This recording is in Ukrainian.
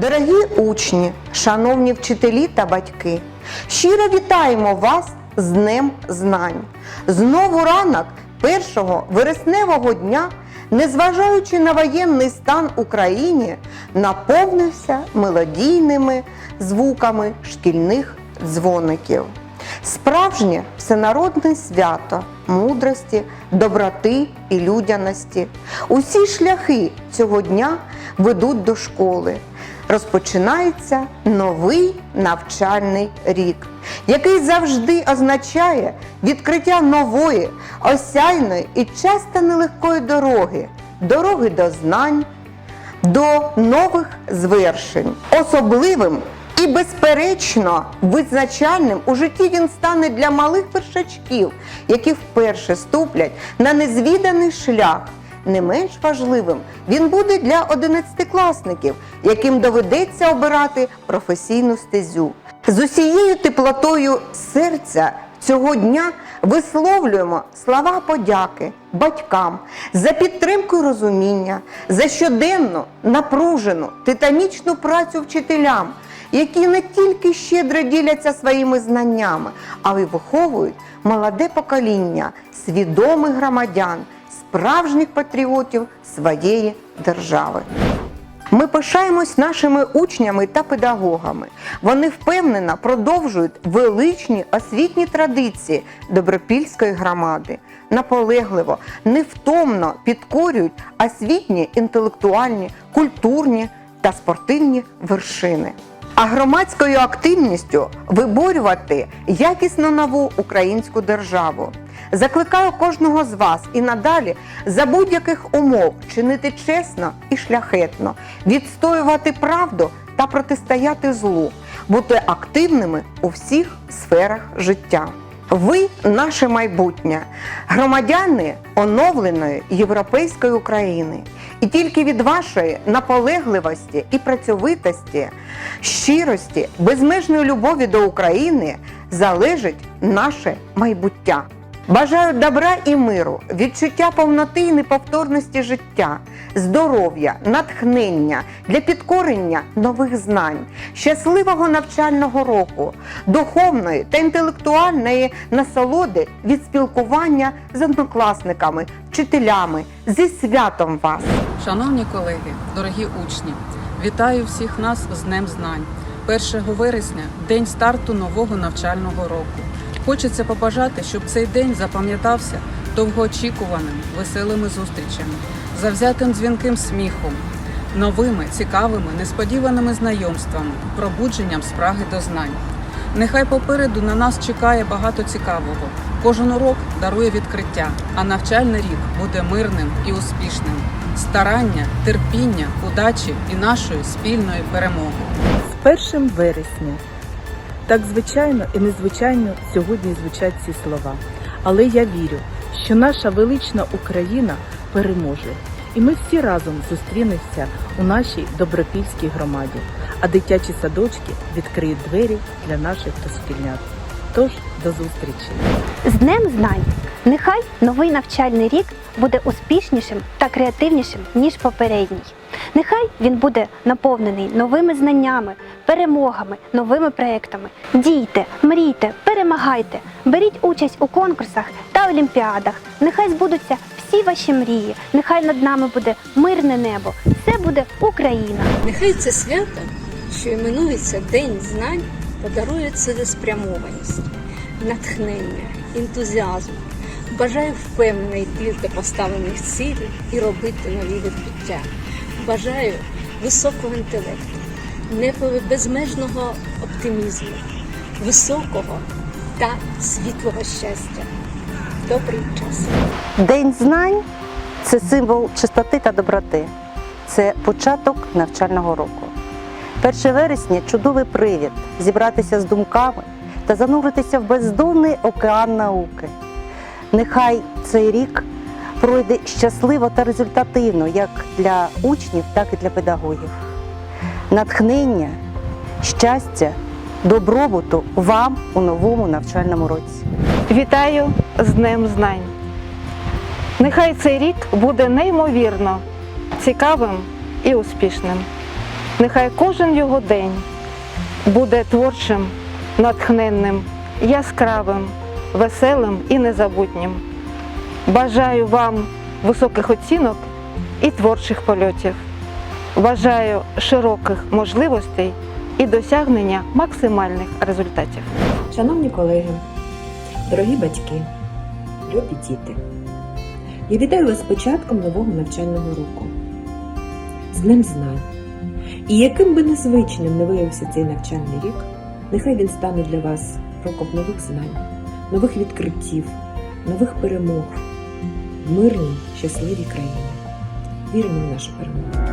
Дорогі учні, шановні вчителі та батьки, щиро вітаємо вас з Днем Знань. Знову ранок першого вересневого дня, незважаючи на воєнний стан України, наповнився мелодійними звуками шкільних дзвоників. Справжнє всенародне свято мудрості, доброти і людяності. Усі шляхи цього дня ведуть до школи. Розпочинається новий навчальний рік, який завжди означає відкриття нової, осяйної і часто нелегкої дороги, дороги до знань, до нових звершень. Особливим і безперечно визначальним у житті він стане для малих першачків, які вперше ступлять на незвіданий шлях. Не менш важливим він буде для одинадцятикласників, яким доведеться обирати професійну стезю. З усією теплотою серця цього дня висловлюємо слова подяки батькам за підтримку і розуміння, за щоденну напружену титанічну працю вчителям, які не тільки щедро діляться своїми знаннями, але й виховують молоде покоління свідомих громадян, справжніх патріотів своєї держави. Ми пишаємось нашими учнями та педагогами. Вони впевнено продовжують величні освітні традиції Добропільської громади, наполегливо, невтомно підкорюють освітні, інтелектуальні, культурні та спортивні вершини. А громадською активністю виборювати якісно нову українську державу. Закликаю кожного з вас і надалі за будь-яких умов чинити чесно і шляхетно, відстоювати правду та протистояти злу, бути активними у всіх сферах життя. Ви наше майбутнє, громадяни оновленої європейської України. І тільки від вашої наполегливості і працьовитості, щирості, безмежної любові до України залежить наше майбуття. Бажаю добра і миру, відчуття повноти і неповторності життя, здоров'я, натхнення для підкорення нових знань, щасливого навчального року, духовної та інтелектуальної насолоди від спілкування з однокласниками, вчителями зі святом вас! Шановні колеги, дорогі учні, вітаю всіх нас з Днем Знань. 1 вересня день старту нового навчального року. Хочеться побажати, щоб цей день запам'ятався довгоочікуваними, веселими зустрічами, завзятим дзвінким сміхом, новими, цікавими, несподіваними знайомствами, пробудженням спраги до знань. Нехай попереду на нас чекає багато цікавого. Кожен урок дарує відкриття, а навчальний рік буде мирним і успішним. Старання, терпіння, удачі і нашої спільної перемоги. з першим вересня. Так звичайно і незвичайно сьогодні звучать ці слова. Але я вірю, що наша велична Україна переможе, і ми всі разом зустрінемося у нашій добропільській громаді, а дитячі садочки відкриють двері для наших дошкільнят. Тож до зустрічі! З Днем знань! Нехай новий навчальний рік буде успішнішим та креативнішим, ніж попередній. Нехай він буде наповнений новими знаннями, перемогами, новими проектами. Дійте, мрійте, перемагайте, беріть участь у конкурсах та олімпіадах. Нехай збудуться всі ваші мрії. Нехай над нами буде мирне небо. Все буде Україна! Нехай це свято, що іменується День знань, подарує цілеспрямованість, натхнення, ентузіазм. Бажаю впевнено йти до поставлених цілей і робити нові відкриття. Бажаю високого інтелекту, безмежного оптимізму, високого та світлого щастя. Добрий час! День знань це символ чистоти та доброти. Це початок навчального року. 1 вересня чудовий привід зібратися з думками та зануритися в бездонний океан науки. Нехай цей рік пройде щасливо та результативно як для учнів, так і для педагогів. Натхнення, щастя, добробуту вам у новому навчальному році. Вітаю з Днем Знань. Нехай цей рік буде неймовірно цікавим і успішним. Нехай кожен його день буде творчим, натхненним, яскравим, веселим і незабутнім. Бажаю вам високих оцінок і творчих польотів. Бажаю широких можливостей і досягнення максимальних результатів. Шановні колеги, дорогі батьки, любі діти, я вітаю вас з початком нового навчального року, з Днем знань. І яким би незвичним не виявився цей навчальний рік, нехай він стане для вас роком нових знань, нових відкриттів, нових перемог в мирній, щасливій країні. Віримо в нашу перемогу.